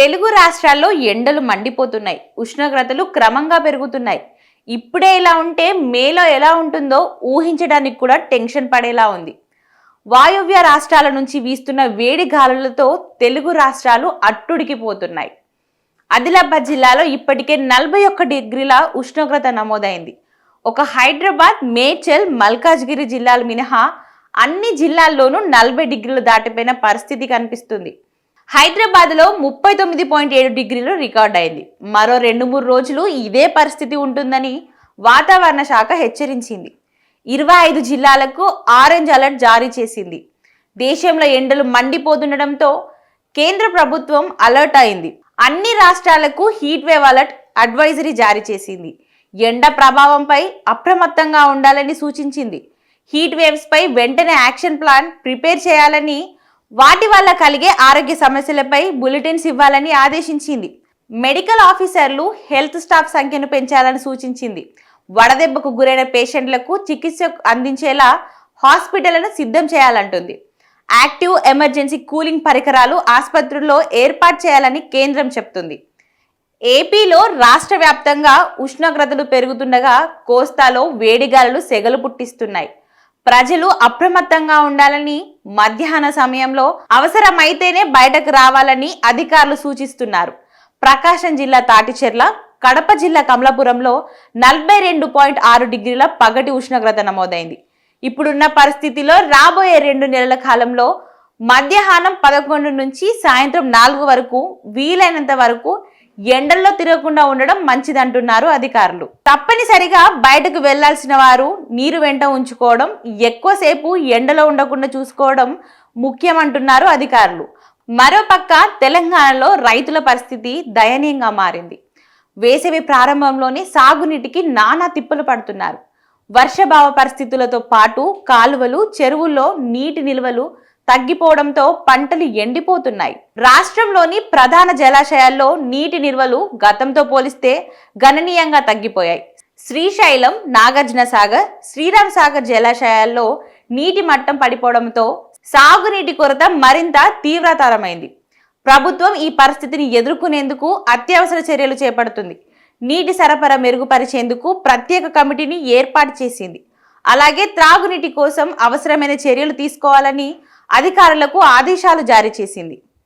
తెలుగు రాష్ట్రాల్లో ఎండలు మండిపోతున్నాయి ఉష్ణోగ్రతలు క్రమంగా పెరుగుతున్నాయి. ఇప్పుడే ఇలా ఉంటే మేలో ఎలా ఉంటుందో ఊహించడానికి కూడా టెన్షన్ పడేలా ఉంది. వాయువ్య రాష్ట్రాల నుంచి వీస్తున్న వేడి గాలులతో తెలుగు రాష్ట్రాలు అట్టుడికిపోతున్నాయి. ఆదిలాబాద్ జిల్లాలో ఇప్పటికే నలభై ఒక్క డిగ్రీల ఉష్ణోగ్రత నమోదైంది. ఒక హైదరాబాద్ మేడ్చల్ మల్కాజ్గిరి జిల్లాలు మినహా అన్ని జిల్లాల్లోనూ నలభై డిగ్రీలు దాటిపోయిన పరిస్థితి కనిపిస్తుంది. హైదరాబాద్లో ముప్పై తొమ్మిది పాయింట్ ఏడు డిగ్రీలు రికార్డ్ అయింది. మరో రెండు మూడు రోజులు ఇదే పరిస్థితి ఉంటుందని వాతావరణ శాఖ హెచ్చరించింది. ఇరవై ఐదు జిల్లాలకు ఆరెంజ్ అలర్ట్ జారీ చేసింది. దేశంలో ఎండలు మండిపోతుండటంతో కేంద్ర ప్రభుత్వం అలర్ట్ అయింది. అన్ని రాష్ట్రాలకు హీట్ వేవ్ అలర్ట్ అడ్వైజరీ జారీ చేసింది. ఎండ ప్రభావంపై అప్రమత్తంగా ఉండాలని సూచించింది. హీట్ వేవ్స్పై వెంటనే యాక్షన్ ప్లాన్ ప్రిపేర్ చేయాలని వాటి వల్ల కలిగే ఆరోగ్య సమస్యలపై బులెటిన్స్ ఇవ్వాలని ఆదేశించింది. మెడికల్ ఆఫీసర్లు హెల్త్ స్టాఫ్ సంఖ్యను పెంచాలని సూచించింది. వడదెబ్బకు గురైన పేషెంట్లకు చికిత్స అందించేలా హాస్పిటళ్ళను సిద్ధం చేయాలంటుంది. యాక్టివ్ ఎమర్జెన్సీ కూలింగ్ పరికరాలు ఆసుపత్రుల్లో ఏర్పాటు చేయాలని కేంద్రం చెప్తుంది. ఏపీలో రాష్ట్ర వ్యాప్తంగా ఉష్ణోగ్రతలు పెరుగుతుండగా కోస్తాలో వేడిగాలులు సెగలు పుట్టిస్తున్నాయి. ప్రజలు అప్రమత్తంగా ఉండాలని మధ్యాహ్న సమయంలో అవసరమైతేనే బయటకు రావాలని అధికారులు సూచిస్తున్నారు. ప్రకాశం జిల్లా తాటిచెర్ల కడప జిల్లా కమలాపురంలో నలభై రెండు పాయింట్ ఆరు డిగ్రీల పగటి ఉష్ణోగ్రత నమోదైంది. ఇప్పుడున్న పరిస్థితిలో రాబోయే రెండు నెలల కాలంలో మధ్యాహ్నం పదకొండు నుంచి సాయంత్రం నాలుగు వరకు వీలైనంత వరకు ఎండల్లో తిరగకుండా ఉండడం మంచిదంటున్నారు అధికారులు. తప్పనిసరిగా బయటకు వెళ్ళాల్సిన వారు నీరు వెంట ఉంచుకోవడం ఎక్కువసేపు ఎండలో ఉండకుండా చూసుకోవడం ముఖ్యమంటున్నారు అధికారులు. మరోపక్క తెలంగాణలో రైతుల పరిస్థితి దయనీయంగా మారింది. వేసవి ప్రారంభంలోనే సాగునీటికి నానా తిప్పలు పడుతున్నారు. వర్షభావ పరిస్థితులతో పాటు కాలువలు చెరువుల్లో నీటి నిల్వలు తగ్గిపోవడంతో పంటలు ఎండిపోతున్నాయి. రాష్ట్రంలోని ప్రధాన జలాశయాల్లో నీటి నిల్వలు గతంతో పోలిస్తే గణనీయంగా తగ్గిపోయాయి. శ్రీశైలం నాగార్జున సాగర్ శ్రీరామ్ సాగర్ జలాశయాల్లో నీటి మట్టం పడిపోవడంతో సాగునీటి కొరత మరింత తీవ్రతరమైంది. ప్రభుత్వం ఈ పరిస్థితిని ఎదుర్కొనేందుకు అత్యవసర చర్యలు చేపడుతుంది. నీటి సరఫరా మెరుగుపరిచేందుకు ప్రత్యేక కమిటీని ఏర్పాటు చేసింది. అలాగే త్రాగునీటి కోసం అవసరమైన చర్యలు తీసుకోవాలని అధికారులకు ఆదేశాలు జారీ చేసింది.